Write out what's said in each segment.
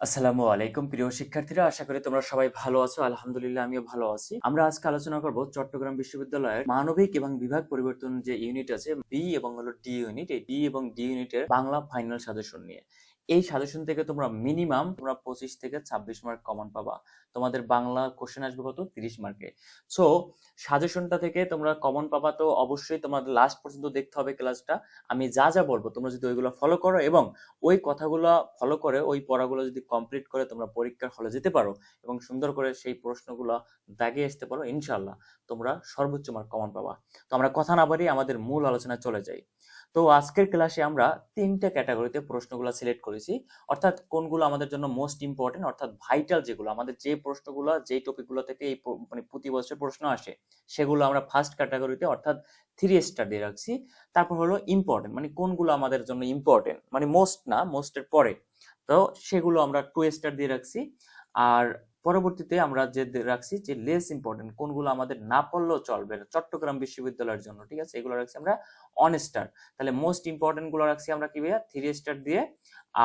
আসসালামু আলাইকুম, প্রিয় শিক্ষার্থীরা। আশা করি তোমরা সবাই ভালো আছো। আলহামদুলিল্লাহ, আমিও ভালো আছি। আমরা আজকে আলোচনা করব চট্টগ্রাম বিশ্ববিদ্যালয়ের মানবিক এবং বিভাগ পরিবর্তন যে ইউনিট আছে বি এবং হলো ডি ইউনিট এই বি এবং ডি ইউনিটের বাংলা ফাইনাল সাজেশন নিয়ে। এই সাজেশন থেকে তোমরা মিনিমাম তোমরা পঁচিশ থেকে ছাব্বিশ মার্ক কমন পাবা। তোমাদের বাংলা কোশ্চেন আসবে কত? তিরিশ মার্কে সো সাজেশনটা থেকে তোমরা কমন পাবা তো অবশ্যই তোমাদের লাস্ট পর্যন্ত দেখতে হবে ক্লাসটা আমি যা যা বলব তোমরা যদি ওইগুলো ফলো করো এবং ওই কথাগুলো ফলো করে ওই পড়াগুলো যদি কমপ্লিট করে তোমরা পরীক্ষার হলে যেতে পারো এবং সুন্দর করে সেই প্রশ্নগুলো দাগিয়ে আসতে পারো ইনশাল্লাহ তোমরা সর্বোচ্চ মার্ক কমন পাবা। তো আমরা কথা না বাড়িয়ে আমাদের মূল আলোচনা চলে যাই। তো আজকের ক্লাসে আমরা তিনটা ক্যাটাগরিতে প্রশ্নগুলো সিলেক্ট করেছি। অর্থাৎ কোনগুলো আমাদের জন্য মোস্ট ইম্পর্টেন্ট অর্থাৎ ভাইটাল যেগুলো, আমাদের যে প্রশ্নগুলো, যেই টপিকগুলো থেকে এই মানে প্রতি বছর প্রশ্ন আসে, সেগুলো আমরা ফার্স্ট ক্যাটাগরিতে অর্থাৎ থ্রি স্টার দিয়ে রাখছি। তারপর হলো ইম্পর্টেন্ট মানে কোনগুলো আমাদের জন্য ইম্পর্টেন্ট মানে মোস্ট না মোস্টের পরে। তো সেগুলো আমরা টু স্টার দিয়ে রাখছি। আর পরবর্তীতে আমরা যে রাখছি যে লেস ইম্পর্টেন্ট কোনগুলো আমাদের না পড়লেও চলবে। চট্টগ্রাম বিশ্ববিদ্যালয়ের জন্য, ঠিক আছে? এগুলো রাখছি আমরা অন স্টার তাহলে মোস্ট ইম্পর্টেন্টগুলো রাখছি আমরা কি ভাইয়া? থ্রি স্টার দিয়ে।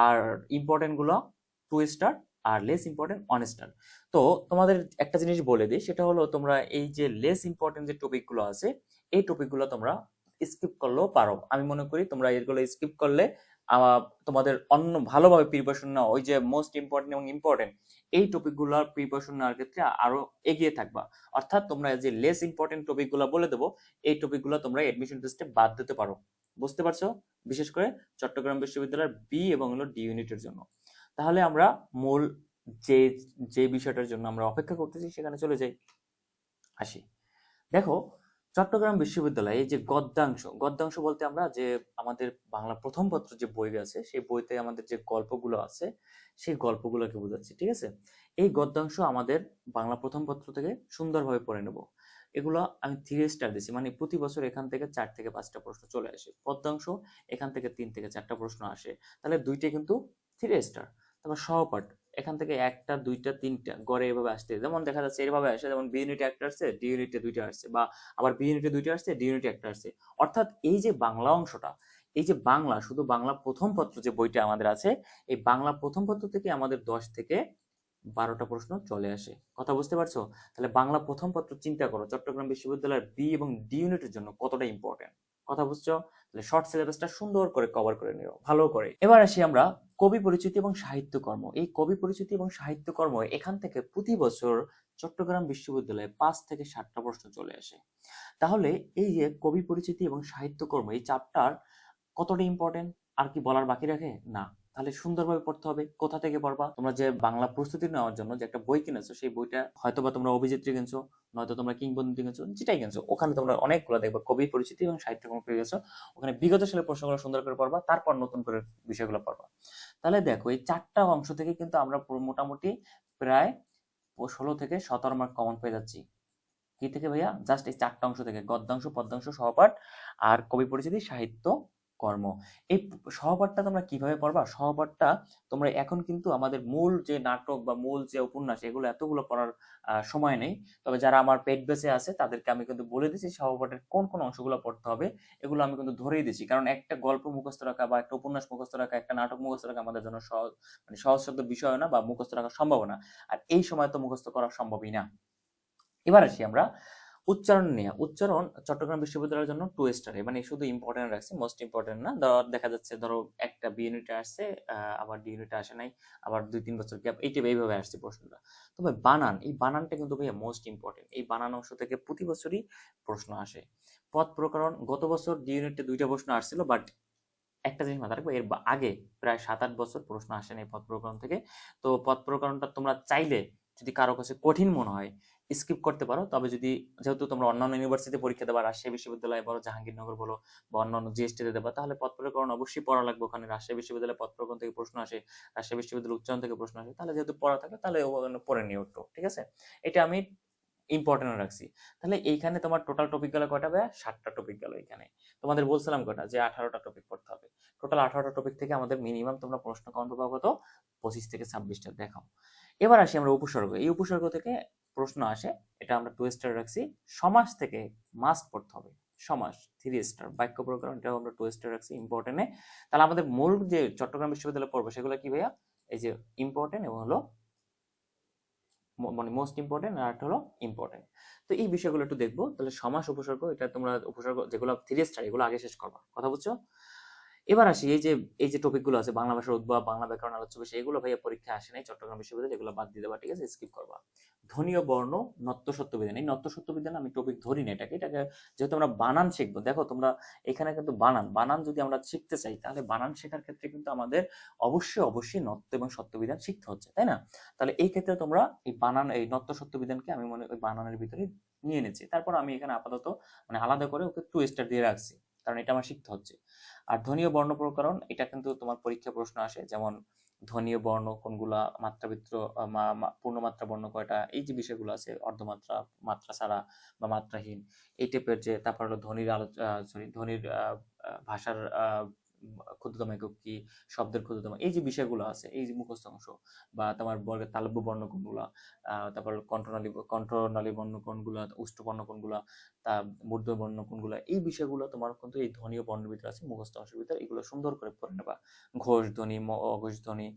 আর ইম্পর্টেন্টগুলো টু স্টার আর লেস ইম্পর্টেন্ট অন স্টার তো তোমাদের একটা জিনিস বলে দিই, সেটা হলো তোমরা এই যে লেস ইম্পর্টেন্ট যে টপিকগুলো আছে, এই টপিকগুলো তোমরা স্কিপ করলেও পারো। আমি মনে করি তোমরা এগুলো স্কিপ করলে তোমাদের অন্য ভালোভাবে প্রিপারেশন নেওয়া, ওই যে মোস্ট ইম্পর্টেন্ট এবং ইম্পর্টেন্ট এই টপিকগুলোর প্রিপারেশন নেওয়ার ক্ষেত্রে আরও এগিয়ে থাকবা। অর্থাৎ তোমরা যে লেস ইম্পর্টেন্ট টপিকগুলো বলে দেবো, এই টপিকগুলো তোমরা এডমিশন টেস্টে বাদ দিতে পারো। বুঝতে পারছ? বিশেষ করে চট্টগ্রাম বিশ্ববিদ্যালয়ের বি এবং হলো ডি ইউনিটের জন্য। তাহলে আমরা মূল যে যে বিষয়টার জন্য আমরা অপেক্ষা করতেছি, সেখানে চলে যাই। আসি। দেখো চট্টগ্রাম বিশ্ববিদ্যালয়ে যে গদ্যাংশ গদ্যাংশ বলতে আমরা যে আমাদের বাংলা প্রথম পত্র যে বই আছে, সেই বইতে আমাদের যে গল্পগুলো আছে, সেই গল্পগুলোকে বোঝাচ্ছি, ঠিক আছে? এই গদ্যাংশ আমাদের বাংলা প্রথম পত্র থেকে সুন্দরভাবে পড়ে নেব। এগুলো আমি থ্রি স্টার দিচ্ছি মানে প্রতি বছর এখান থেকে চার থেকে পাঁচটা প্রশ্ন চলে আসে। পদ্যাংশ এখান থেকে তিন থেকে চারটা প্রশ্ন আসে। তাহলে দুইটাই কিন্তু থ্রি স্টার তারপর সহপাঠ এখান থেকে একটা, দুইটা, তিনটা গড়ে এভাবে আসতে। যেমন দেখা যাচ্ছে এভাবে আসে, যেমন বি ইউনিটে একটা আসছে ডি ইউনিটে দুইটা আসছে, বা আবার বি ইউনিটে দুইটা আসছে ডি ইউনিটে একটা আসছে। অর্থাৎ এই যে বাংলা অংশটা, এই যে বাংলা, শুধু বাংলা প্রথম পত্র যে বইটা আমাদের আছে, এই বাংলা প্রথম পত্র থেকে আমাদের দশ থেকে বারোটা প্রশ্ন চলে আসে। কথা বুঝতে পারছ? তাহলে বাংলা প্রথম পত্র চিন্তা করো, চট্টগ্রাম বিশ্ববিদ্যালয়ের বি এবং ডি ইউনিটের জন্য কতটা ইম্পর্টেন্ট কথা বুঝছ? তাহলে শর্ট সিলেবাসটা সুন্দর করে কভার করে নিও, ভালো করে। এবার আসি আমরা কবি পরিচিতি এবং সাহিত্যকর্ম এই কবি পরিচিতি এবং সাহিত্যকর্ম এখান থেকে প্রতি বছর চট্টগ্রাম বিশ্ববিদ্যালয়ে পাঁচ থেকে সাতটা প্রশ্ন চলে আসে। তাহলে এই যে কবি পরিচিতি এবং সাহিত্যকর্ম এই চাপটার কতটা ইম্পর্টেন্ট আর কি বলার বাকি রাখে? না। তাহলে সুন্দরভাবে পড়তে হবে। কোথা থেকে পড়বা? তোমরা যে বাংলা প্রস্তুতি নেওয়ার জন্য যে একটা বই কিনেছো, সেই বইটা হয়তোবা তোমরা অভিযাত্রী কিনছো, নয়তো তোমরা কিংবদন্তি কিনছো, যেটাই কিনছো, ওখানে তোমরা অনেকগুলো দেখবা কবি পরিচিতি এবং সাহিত্যকর্ম পেয়ে গেছো। ওখানে বিগত সালের প্রশ্নগুলো সুন্দর করে পড়বা, তারপর নতুন করে বিষয়গুলো পড়বা। তাহলে দেখো, এই চারটা অংশ থেকে কিন্তু আমরা মোটামুটি প্রায় ষোলো থেকে সতেরো মার্ক কমন পেয়ে যাচ্ছি। কি থেকে ভাইয়া? জাস্ট এই চারটা অংশ থেকে, গদ্যাংশ, পদ্যাংশ, সহপাঠ আর কবি পরিচিতি, সাহিত্য কর্ম। এই সহপাঠটা তোমরা কীভাবে পড়বা? সহপাঠটা তোমরা এখন কিন্তু আমাদের মূল যে নাটক বা মূল যে উপন্যাস, এগুলো এতগুলো পড়ার সময় নেই। তবে যারা আমার পেট বেসে আছে, তাদেরকে আমি কিন্তু বলে দিচ্ছি সহপাঠের কোন কোন অংশগুলো পড়তে হবে। এগুলো আমি কিন্তু ধরেই দিচ্ছি কারণ একটা গল্প মুখস্থ রাখা বা একটা উপন্যাস মুখস্থ রাখা, একটা নাটক মুখস্থ রাখা আমাদের জন্য সহজ মানে সহজ শব্দ বিষয় না বা মুখস্থ রাখা সম্ভব না। আর এই সময় তো মুখস্থ করা সম্ভবই না। এবার আসি আমরা। উচ্চারণ নিয়ে। উচ্চারণ চট্টগ্রাম বিশ্ববিদ্যালয়ের জন্য টু স্টারে মানে শুধু ইম্পর্টেন্ট রাখছি মোস্ট ইম্পর্টেন্ট না। ধর, দেখা যাচ্ছে, ধরো, একটা বি ইউনিটে আসছে আবার ডি ইউনিটে আসে নাই, আবার দুই তিন বছর গ্যাপ এইটা এইভাবে আসছে প্রশ্নটা। তবে বানান, এই বানানটা কিন্তু ভাইয়া মোস্ট ইম্পর্টেন্ট এই বানান অংশ থেকে প্রতি বছরই প্রশ্ন আসে। পদ প্রকরণ, গত বছর ডি ইউনিটে দুইটা প্রশ্ন আসছিল বাট একটা জিনিস মাথায় রাখব, এর আগে প্রায় সাত আট বছর প্রশ্ন আসে নাই পদ প্রকরণ থেকে। তো পদ প্রকরণটা তোমরা চাইলে যদি কারও কাছে কঠিন মনে হয় স্কিপ করতে পারো। তবে যদি যেহেতু তোমরা অন্যান্য ইউনিভার্সিটি পরীক্ষা দেবা, রাজশাহী বিশ্ববিদ্যালয় বলো, জাহাঙ্গীরনগর বলো, বা অন্যান্য জিএসটি তে দেবা, তাহলে পদ প্রকরণ অবশ্যই পড়া লাগবে ওখানে। রাজশাহী বিশ্ববিদ্যালয় পদ প্রকরণ থেকে প্রশ্ন আসে, রাজশাহী বিশ্ববিদ্যালয় উচ্চারণ থেকে প্রশ্ন আসে। তাহলে যেহেতু পড়া থাকে, তাহলে পড়ে নিও একটু ঠিক আছে? এটা আমি ইম্পর্টেন্ট রাখছি। তাহলে এইখানে তোমার টোটাল টপিক গেল কয়টা ভাইয়া সাতটা টপিক গেল এখানে তোমাদের বলছিলাম কয়টা যে আঠারোটা টপিক পড়তে হবে। টোটাল আঠারোটা টপিক থেকে আমাদের মিনিমাম তোমরা প্রশ্ন কাউন্ট পাবো কত? পঁচিশ থেকে ছাব্বিশটা দেখাও। এবার আসি আমরা উপসর্গ। এই উপসর্গ থেকে প্রশ্ন আসে, এটা আমরা টু স্টার রাখছি, সমাস থেকে মাস্ট পড়তে হবে। সমাস থ্রি স্টার বাক্য প্রকরণ, এটাও আমরা টু স্টার রাখছি ইম্পর্টেন্টে তাহলে আমাদের মূল যে চট্টগ্রাম বিশ্ববিদ্যালয়ে পড়ব, সেগুলো কি ভাইয়া? এই যে ইম্পর্টেন্ট এবং হলো মানে মোস্ট ইম্পর্টেন্ট আর একটা হলো ইম্পর্টেন্ট তো এই বিষয়গুলো একটু দেখব। তাহলে সমাস উপসর্গ, এটা তোমরা উপসর্গ যেগুলো থ্রি স্টার এগুলো আগে শেষ করবা। কথা বুঝছ? এবার আসি, এই যে এই যে টপিকগুলো আছে, বাংলা ভাষার উদ্ভব, বাংলা ব্যাকরণ, আলোচ্য বিষয় এগুলো ভাইয়া পরীক্ষা আসে নাই, চট্টগ্রাম বিশ্ববিদ্যালয়, এগুলো বাদ দিয়ে দেবা, ঠিক আছে? স্কিপ করবা। ধ্বনীয় বর্ণ, নত্য সত্য বিধান। এই নত্য সত্য বিধান আমি টপিক ধরি না এটাকে। এটাকে যেহেতু আমরা বানান শিখব, দেখো তোমরা এখানে কিন্তু বানান বানান যদি আমরা শিখতে চাই, তাহলে বানান শেখার ক্ষেত্রে কিন্তু আমাদের অবশ্যই অবশ্যই নত্য এবং সত্য বিধান শিখতে হচ্ছে, তাই না? তাহলে এই ক্ষেত্রে তোমরা এই বানান, এই নত্য সত্য বিধানকে আমি মনে, ওই বানানের ভিতরে নিয়ে এনেছি। তারপর আমি এখানে আপাতত মানে আলাদা করে ওকে টু স্টার দিয়ে রাখছি। কারণ এটা আমার শিখতে হচ্ছে। আর ধ্বনীয় বর্ণ প্রকরণ, এটা কিন্তু তোমার পরীক্ষা প্রশ্ন আসে। যেমন ধ্বনীয় বর্ণ কোনগুলা মাত্রাবৃত্ত পূর্ণমাত্রা বর্ণ কয়টা, এই যে বিষয়গুলো আছে, অর্ধমাত্রা, মাত্রা ছাড়া বা মাত্রাহীন, এই টাইপের যে, তারপর হলো ধ্বনির আলো সরি ধ্বনির ভাষার ক্ষুদ্রতম একক কি শব্দের ক্ষুদ্রতম এই যে বিষয়গুলো আছে এই যে মুখস্থ অংশ বা তোমার বর্গের তালব্য বর্ণ কোনগুলা আহ, তারপর কণ্ঠনালী কণ্ঠনালী বর্ণ কোনগুলা উষ্ঠ বর্ণ কোনগুলা তা মূর্ধ বর্ণ কোনগুলা এই বিষয়গুলো তোমার কিন্তু এই ধ্বনীয় বর্ণের ভিতরে আছে মুখস্থ অংশের ভিতরে এগুলো সুন্দর করে পড়ে নেবা। ঘোষ ধ্বনি অঘোষ ধ্বনি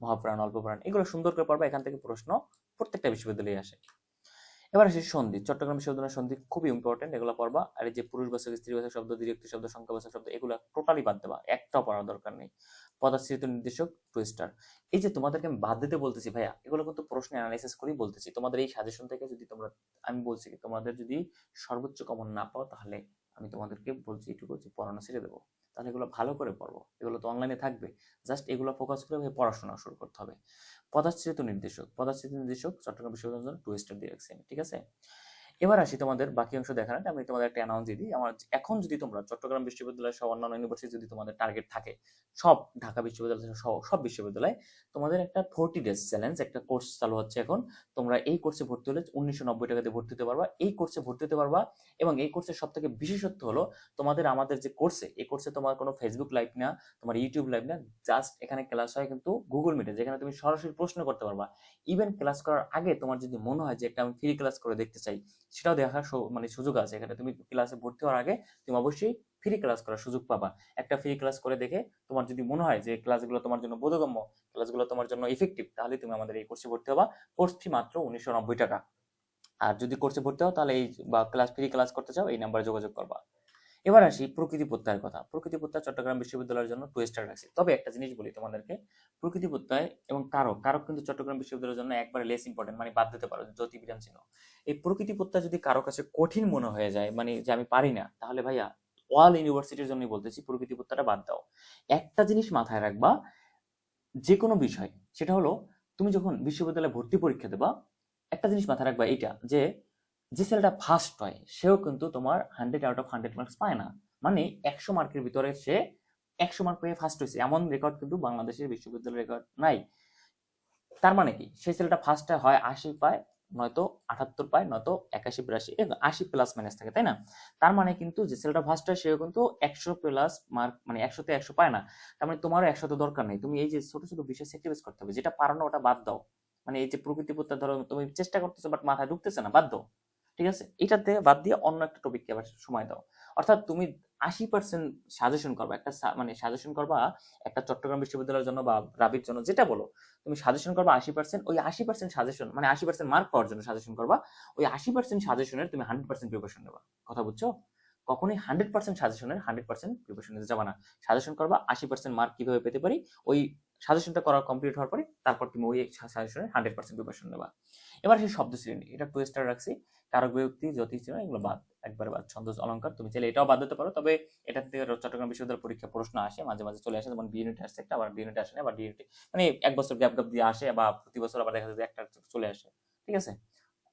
মহাপ্রাণ অল্পপ্রাণ এগুলো সুন্দর করে পড়বা এখান থেকে প্রশ্ন প্রত্যেকটা বিশ্ববিদ্যালয়ে আসে। এবার আসি সন্ধি। চট্টগ্রাম বিশ্ববিদ্যালয়ের সন্ধি খুবই ইম্পর্টেন্ট এগুলো পড়বা। আর এই যে স্ত্রী স্ত্রীবাচক শব্দ ডিরেক্টিভ শব্দ, সংখ্যা সংখ্যাবাচক শব্দ, এগুলো টোটালি বাদ দেবা। একটাও পড়ার দরকার নেই। পদাশ্রিত নির্দেশক টুইস্টার এই যে তোমাদেরকে আমি বাদ দিতে বলতেছি, ভাইয়া, এগুলো কিন্তু প্রশ্ন অ্যানালাইসিস করেই বলতেছি। তোমাদের এই সাজেশন থেকে যদি তোমরা, আমি বলছি কি, তোমাদের যদি সর্বোচ্চ কমন না পাও, তাহলে আমি তোমাদেরকে বলছি, এটুকু যে পড়ানো ছেড়ে দেবো। তাহলে এগুলো ভালো করে পড়ব। এগুলো তো অনলাইনে থাকবে। জাস্ট এগুলো ফোকাস করে পড়াশোনা শুরু করতে হবে। পদার্থ নির্দেশক পদার্থ নির্দেশক চট্টগ্রাম বিশ্ববিদ্যালয় টু স্টার দিয়ে ঠিক আছে? এবার আসি তোমাদের বাকি অংশ দেখার আগে আমি তোমাদের একটা অ্যানাউন্স দিই। আমার এখন যদি তোমরা চট্টগ্রাম বিশ্ববিদ্যালয় সহ অন্যান্য ইউনিভার্সিটি যদি তোমাদের টার্গেট থাকে, সব ঢাকা বিশ্ববিদ্যালয় সহ, সব বিশ্ববিদ্যালয়, তোমাদের একটা ফোরটি ডেজ চ্যালেঞ্জ একটা কোর্স চালু হচ্ছে এখন। তোমরা এই কোর্সে ভর্তি হলে উনিশশো নব্বই টাকাতে ভর্তি হতে পারবা। এই কোর্সে ভর্তি হতে পারবা এবং এই কোর্সের সব থেকে বিশেষত্ব হলো, তোমাদের আমাদের যে কোর্সে এই কোর্সে তোমার কোনো ফেসবুক লাইভ না, তোমার ইউটিউব লাইভ না জাস্ট এখানে ক্লাস হয় কিন্তু গুগল মিটে যেখানে তুমি সরাসরি প্রশ্ন করতে পারবা। ইভেন ক্লাস করার আগে তোমার যদি মনে হয় যে একটা আমি ফ্রি ক্লাস করে দেখতে চাই সেটাও দেখার মানে সুযোগ আছে। এখানে তুমি ক্লাসে ভর্তি হওয়ার আগে তুমি অবশ্যই ফ্রি ক্লাস করার সুযোগ পাবা। একটা ফ্রি ক্লাস করে দেখে তোমার যদি মনে হয় যে ক্লাসগুলো তোমার জন্য বোধগম্য ক্লাসগুলো তোমার জন্য ইফেক্টিভ তাহলে তুমি আমাদের এই কোর্সে ভর্তি হবা। কোর্স ফি মাত্র উনিশশো নব্বই টাকা। আর যদি কোর্সে ভর্তি হও, তাহলে এই বা ক্লাস ফ্রি ক্লাস করতে চাও, এই নাম্বারে যোগাযোগ করবা। এবার আসি প্রকৃতি প্রত্যয়ের কথা। প্রকৃতি প্রত্যয় চট্টগ্রাম বিশ্ববিদ্যালয়ের জন্য টু স্টার রাখছি তবে একটা জিনিস বলি তোমাদেরকে, প্রকৃতি প্রত্যয় এবং কারক কারক কিন্তু চট্টগ্রাম বিশ্ববিদ্যালয়ের জন্য একবারে লেস ইম্পর্টেন্ট মানে বাদ দিতে পারো জ্যোতি বিরাম চিহ্ন। এই প্রকৃতি প্রত্যয় যদি কারও কাছে কঠিন মনে হয়ে যায় মানে যে আমি পারি না, তাহলে ভাইয়া অল ইউনিভার্সিটির জন্যই বলতেছি, প্রকৃতি প্রত্যয়টা বাদ দাও। একটা জিনিস মাথায় রাখবা যে কোনো বিষয়, সেটা হলো তুমি যখন বিশ্ববিদ্যালয়ে ভর্তি পরীক্ষা দেবা, একটা জিনিস মাথায় রাখবা এইটা, যে যে ছেলেটা ফার্স্ট হয়, সেও কিন্তু তোমার hundred out of hundred marks পায় না। মানে একশো মার্কের ভিতরে সে একশো মার্ক পেয়ে ফার্স্ট হয়েছে। এমন রেকর্ড কিন্তু বাংলাদেশের বিশ্ববিদ্যালয় রেকর্ড নাই। তার মানে কি? সেই ছেলেটা ফার্স্টে হয় আশি পায়, নয়তো আটাত্তর পায়, নয়তো একাশি, বিরাশি আশি প্লাস মাইনাস থাকে, তাই না? তার মানে কিন্তু যে ছেলেটা ফার্স্ট হয়, সেও কিন্তু একশো প্লাস মার্ক মানে একশোতে একশো পায় না। তার মানে তোমারও একশো তো দরকার নেই। তুমি এই যে ছোট ছোট বিষয় স্যাক্রিফাইস করতে হবে, যেটা পারো না ওটা বাদ দাও। মানে এই যে প্রকৃতি ধরো তুমি চেষ্টা করতেছো বাট মাথায় ঢুকতেছে না, বাদ দাও। ঠিক আছে? এটাতে বাদ দিয়ে অন্য একটা টপিককে আবার সময় দাও। অর্থাৎ তুমি আশি পার্সেন্ট সাজেশন করবা, একটা মানে সাজেশন করবা একটা চট্টগ্রাম বিশ্ববিদ্যালয়ের জন্য বা রাবির জন্য, যেটা বলো, তুমি সাজেশন করবা আশি পার্সেন্ট ওই আশি পার্সেন্ট সাজেশন মানে আশি পার্সেন্ট মার্ক পাওয়ার জন্য সাজেশন করবা, ওই আশি পার্সেন্ট সাজেশনের তুমি হান্ড্রেড পার্সেন্ট প্রিপারেশন নেবা। কথা বুঝছ? কখনোই হান্ড্রেড পার্সেন্ট সাজেশনের হান্ড্রেড পার্সেন্ট প্রিপারেশন নিতে যাবা না। সাজেশন করবা, আশি পার্সেন্ট মার্ক কীভাবে পেতে পারি, ওই সাজেশনটা করা কমপ্লিট হওয়ার পরে তারপর তুমি ওই সাজেশনের হান্ড্রেড পার্সেন্ট প্রিপারেশন নেবা। এবার সেই শব্দ শ্রেণি এটা টু স্টার রাখছি। কারক বিভক্তি, জ্যোতিষ চিহ্ন এগুলো বাদ। একবারে বাদ ছন্দ অলঙ্কার তুমি চাইলে এটাও বাদ দিতে পারো। তবে এটা থেকে চট্টগ্রাম বিশ্ববিদ্যালয় পরীক্ষা প্রশ্ন আসে, মাঝে মাঝে চলে আসে, যেমন বি ইউনিট আসছে একটা, আবার ডি ইউনিট আসে না, আবার ডি ইউনিট মানে এক বছর গ্যাপ গ্যাপ দিয়ে আসে, বা প্রতি বছর আবার দেখা যায় একটা চলে আসে। ঠিক আছে?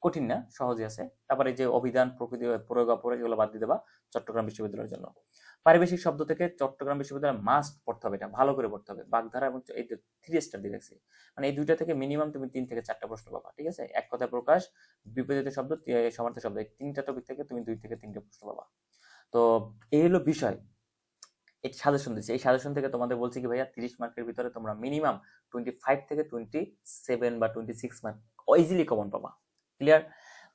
কঠিন না সহজে আছে। তারপরে যে অভিধান, প্রকৃতি, প্রয়োগ অপরে এগুলো বাদ দিয়ে দেবা চট্টগ্রাম বিশ্ববিদ্যালয়ের জন্য। পারিবেশিক শব্দ থেকে চট্টগ্রাম বিশ্ববিদ্যালয় মাস্ট পড়তে হবে এটা, ভালো করে পড়তে হবে। বাগধারা এবং এই থ্রি স্টার দিয়ে রাখছি মানে এই দুইটা থেকে মিনিমাম তুমি তিন থেকে চারটা প্রশ্ন পাবা, ঠিক আছে? এক কথায় প্রকাশ, বিপরীত শব্দ সমার্থ শব্দ, এই তিনটা টপিক থেকে তুমি দুই থেকে তিনটে প্রশ্ন পাবা। তো এই হলো বিষয়। এই সাজেশন দিচ্ছি। এই সাজেশন থেকে তোমাদের বলছি কি ভাইয়া, তিরিশ মার্কের ভিতরে তোমরা মিনিমাম টোয়েন্টি ফাইভ থেকে টোয়েন্টি সেভেন বা twenty six mark easily common পাবা। ক্লিয়ার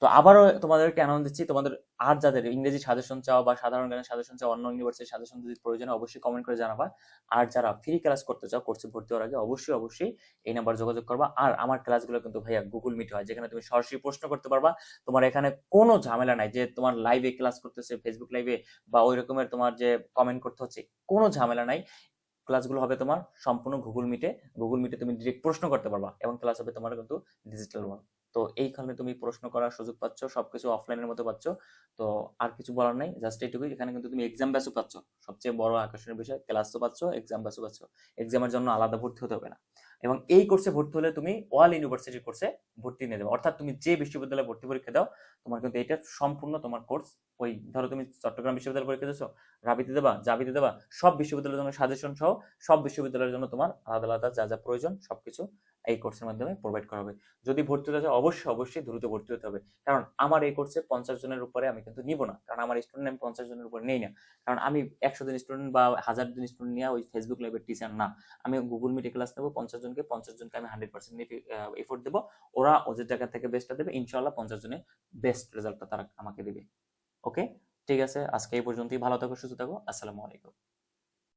তো আবারও তোমাদেরকে অ্যানাউন্স দিচ্ছি, তোমাদের আর যাদের ইংরেজি সাজেশন চাও বা সাধারণ জ্ঞানের সাজেশন চাও, অন্য ইউনিভার্সিটির সাজেশন যদি প্রয়োজন অবশ্যই কমেন্ট করে জানাবা। আর যারা ফ্রি ক্লাস করতে চাও কোর্সে ভর্তি হওয়ার আগে অবশ্যই অবশ্যই এই নাম্বার যোগাযোগ করবা। আর আমার ক্লাসগুলো কিন্তু ভাইয়া গুগল মিট হয়, যেখানে তুমি সরাসরি প্রশ্ন করতে পারবা। তোমার এখানে কোনো ঝামেলা নাই যে তোমার লাইভে ক্লাস করতেছে ফেসবুক লাইভে বা ওই রকমের তোমার যে কমেন্ট করতে হচ্ছে, কোনো ঝামেলা নাই। ক্লাসগুলো হবে তোমার সম্পূর্ণ গুগল মিটে গুগল মিটে তুমি ডিরেক্ট প্রশ্ন করতে পারবা এবং ক্লাস হবে তোমার কিন্তু ডিজিটাল ওয়ান তো এইখানে তুমি প্রশ্ন করার সুযোগ পাচ্ছ, সবকিছু অফলাইনের মতো পাচ্ছ। তো আর কিছু বলার নাই জাস্ট এইটুকুই। এখানে কিন্তু তুমি এক্সাম ব্যাসও পাচ্ছ। সবচেয়ে বড় আকর্ষণীয় বিষয় ক্লাসও পাচ্ছ এক্সাম ব্যাসও পাচ্ছ। এক্সামের জন্য আলাদা ভর্তি হতে হবে না। এবং এই কোর্সে ভর্তি হলে তুমি ওয়াল ইউনিভার্সিটির কোর্সে ভর্তি নিয়ে যাবে অর্থাৎ তুমি যে বিশ্ববিদ্যালয়ে ভর্তি পরীক্ষা দাও, তোমার কিন্তু এটা সম্পূর্ণ তোমার কোর্স ওই ধরো তুমি চট্টগ্রাম বিশ্ববিদ্যালয় পরীক্ষা দিচ্ছ রাবিতে দেবা জাবিতে দেবা, সব বিশ্ববিদ্যালয়ের জন্য সাজেশন সহ সব বিশ্ববিদ্যালয়ের জন্য তোমার আলাদা আলাদা যা যা প্রয়োজন, সবকিছু এই কোর্সের মাধ্যমে প্রোভাইড করা হবে। যদি ভর্তি হতে চাও, অবশ্যই অবশ্যই দ্রুত ভর্তি হতে হবে। কারণ আমার এই কোর্সে পঞ্চাশ জনের উপরে আমি কিন্তু নিব না। কারণ আমার স্টুডেন্ট আমি পঞ্চাশ জনের উপরে নেই না। কারণ আমি একশো জন স্টুডেন্ট বা হাজার জন স্টুডেন্ট নিয়ে ওই ফেসবুক লাইভের টিচার না। আমি গুগল মিটে ক্লাস নেব, পঞ্চাশ জনকে পঞ্চাশ জনকে আমি হান্ড্রেড পার্সেন্ট এফোর্ট দেবো। ওরা ওদের জায়গা থেকে বেস্টটা দেবে। ইনশাল্লাহ পঞ্চাশ জনের বেস্ট রেজাল্টটা তারা আমাকে দেবে। ওকে ঠিক আছে? আজকে এই পর্যন্তই। ভালো থাকো, সুস্থ থাকো। আসসালামু আলাইকুম।